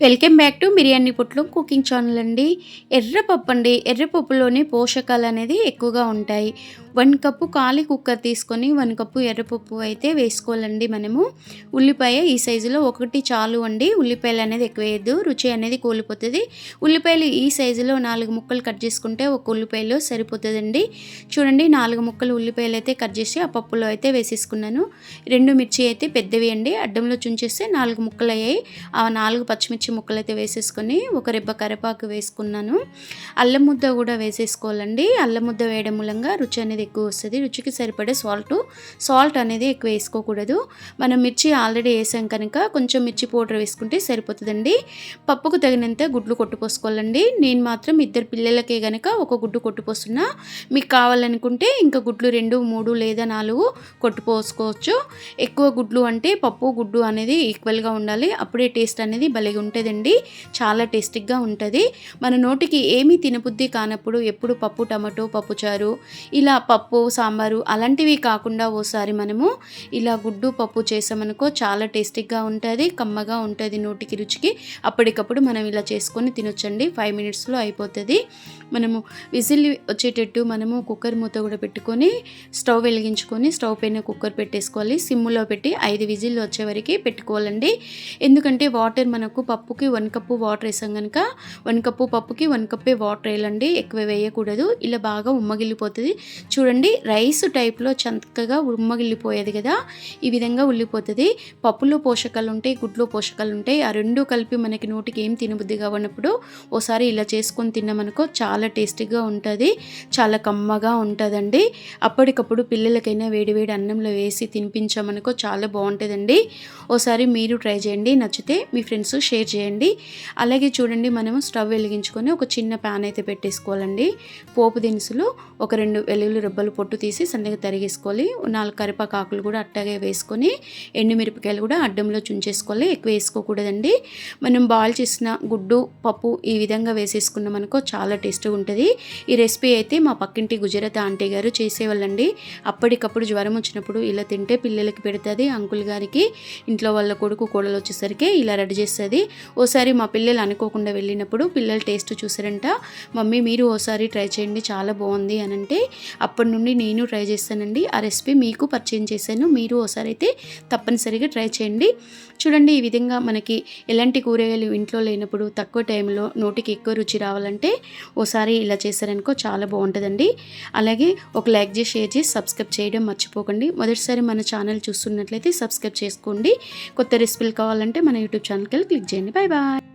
Welcome back to Biryani Putlu cooking channel అండి. ఎర్రపప్పు అండి ఎర్రపప్పులోని పోషకాలు అనేది ఎక్కువగా ఉంటాయి. వన్ కప్పు ఖాళీ కుక్కర్ తీసుకొని వన్ కప్పు ఎర్రపప్పు అయితే వేసుకోవాలండి మనము. ఉల్లిపాయ ఈ సైజులో ఒకటి చాలు అండి. ఉల్లిపాయలు అనేది ఎక్కువ వేయద్దు. రుచి అనేది కూలిపోతుంది. ఉల్లిపాయలు ఈ సైజులో నాలుగు ముక్కలు కట్ చేసుకుంటే ఒక ఉల్లిపాయలు సరిపోతుందండి. చూడండి నాలుగు ముక్కలు ఉల్లిపాయలు అయితే కట్ చేసి ఆ పప్పులో అయితే వేసేసుకున్నాను. రెండు మిర్చి అయితే పెద్దవి అండి. అడ్డంలో చుంచేస్తే నాలుగు ముక్కలు అయ్యాయి. ఆ నాలుగు పచ్చిమిర్చి ముక్కలు అయితే వేసేసుకొని ఒక రెబ్బ కరివేపాకు వేసుకున్నాను. అల్లం ముద్ద కూడా వేసేసుకోవాలండి. అల్లం ముద్ద వేయడం మూలంగా రుచి అనేది ఎక్కువ వస్తుంది. రుచికి సరిపడే సాల్ట్ సాల్ట్ అనేది ఎక్కువ వేసుకోకూడదు. మనం మిర్చి ఆల్రెడీ వేసాం కనుక కొంచెం మిర్చి పౌడర్ వేసుకుంటే సరిపోతుందండి. పప్పుకు తగినంత గుడ్లు కొట్టుకోసుకోవాలండి. నేను మాత్రం ఇద్దరు పిల్లలకే కనుక ఒక గుడ్డు కొట్టుపోస్తున్నా మీకు కావాలనుకుంటే ఇంకా గుడ్లు రెండు మూడు లేదా నాలుగు కొట్టుపోసుకోవచ్చు ఎక్కువ గుడ్లు అంటే పప్పు గుడ్డు అనేది ఈక్వల్గా ఉండాలి. అప్పుడే టేస్ట్ అనేది భలేగా ఉంటుందండి. చాలా టేస్టీగా ఉంటుంది. మన నోటికి ఏమీ తినబుద్ధి కానప్పుడు ఎప్పుడు పప్పు టమాటో పప్పు చారు ఇలా పప్పు పప్పు సాంబారు అలాంటివి కాకుండా ఓసారి మనము ఇలా గుడ్డు పప్పు చేసామనుకో చాలా టేస్టీగా ఉంటుంది కమ్మగా ఉంటుంది నోటికి రుచికి. అప్పటికప్పుడు మనం ఇలా చేసుకొని తినొచ్చండి. ఫైవ్ మినిట్స్లో అయిపోతుంది. మనము విజిల్ వచ్చేటట్టు మనము కుక్కర్ మూత కూడా పెట్టుకొని స్టవ్ వెలిగించుకొని స్టవ్ పైన కుక్కర్ పెట్టేసుకోవాలి. సిమ్లో పెట్టి ఐదు విజిల్లు వచ్చే వరకు పెట్టుకోవాలండి. ఎందుకంటే వాటర్ మనకు పప్పుకి వన్ కప్పు వాటర్ వేసాం కనుక వన్ కప్పు పప్పుకి వన్ కప్పే వాటర్ వేయాలండి. ఎక్కువ వేయకూడదు. ఇలా బాగా ఉమ్మగిల్లిపోతుంది చూడండి రైస్ టైప్లో చక్కగా ఉమ్మగిల్లిపోయేది కదా ఈ విధంగా ఉల్లిపోతుంది. పప్పులో పోషకాలు ఉంటాయి గుడ్లో పోషకాలు ఉంటాయి. ఆ రెండు కలిపి మనకి నోటికి ఏం తినబుద్దిగా ఉన్నప్పుడు ఓసారి ఇలా చేసుకొని తిన్నామనుకో చాలా టేస్టీగా ఉంటుంది చాలా కమ్మగా ఉంటుందండి. అప్పటికప్పుడు పిల్లలకైనా వేడివేడి అన్నంలో వేసి తినిపించామనుకో చాలా బాగుంటుందండి. ఓసారి మీరు ట్రై చేయండి నచ్చితే మీ ఫ్రెండ్స్ షేర్ చేయండి. అలాగే చూడండి మనము స్టవ్ వెలిగించుకొని ఒక చిన్న ప్యాన్ అయితే పెట్టేసుకోవాలండి. పోపు దినుసులు ఒక రెండు వెల్లుల్లి రుబ్బలు పొట్టు తీసి సన్నగా తరిగేసుకోవాలి. నాలుగు కరిపాకాకులు కూడా అట్టగా వేసుకొని ఎండుమిరపకాయలు కూడా అడ్డంలో చుంచేసుకోవాలి. ఎక్కువ వేసుకోకూడదండి. మనం బాయిల్ చేసిన గుడ్డు పప్పు ఈ విధంగా వేసేసుకున్నాం అనుకో చాలా టేస్ట్గా ఉంటుంది. ఈ రెసిపీ అయితే మా పక్కింటి గుజరాత్ ఆంటీ గారు చేసేవాళ్ళండి. అప్పటికప్పుడు జ్వరం వచ్చినప్పుడు ఇలా తింటే పిల్లలకి పెడుతుంది అంకుల్ గారికి ఇంట్లో వాళ్ళ కొడుకు కోడలు వచ్చేసరికి ఇలా రెడీ చేస్తుంది. ఓసారి మా పిల్లలు అనుకోకుండా వెళ్ళినప్పుడు పిల్లలు టేస్ట్ చూసారంట మమ్మీ మీరు ఓసారి ట్రై చేయండి చాలా బాగుంది అని అంటే అప్పటి నుండి నేను ట్రై చేస్తానండి. ఆ రెసిపీ మీకు పరిచయం చేశాను. మీరు ఒకసారి అయితే తప్పనిసరిగా ట్రై చేయండి. చూడండి ఈ విధంగా మనకి ఎలాంటి కూరగాయలు ఇంట్లో లేనప్పుడు తక్కువ టైంలో నోటికి ఎక్కువ రుచి రావాలంటే ఓసారి ఇలా చేశారనుకో చాలా బాగుంటుందండి. అలాగే ఒక లైక్ చేసి షేర్ చేసి సబ్స్క్రైబ్ చేయడం మర్చిపోకండి. మొదటిసారి మన ఛానల్ చూస్తున్నట్లయితే సబ్స్క్రైబ్ చేసుకోండి. కొత్త రెసిపీలు కావాలంటే మన యూట్యూబ్ ఛానల్కి వెళ్ళి క్లిక్ చేయండి. Bye bye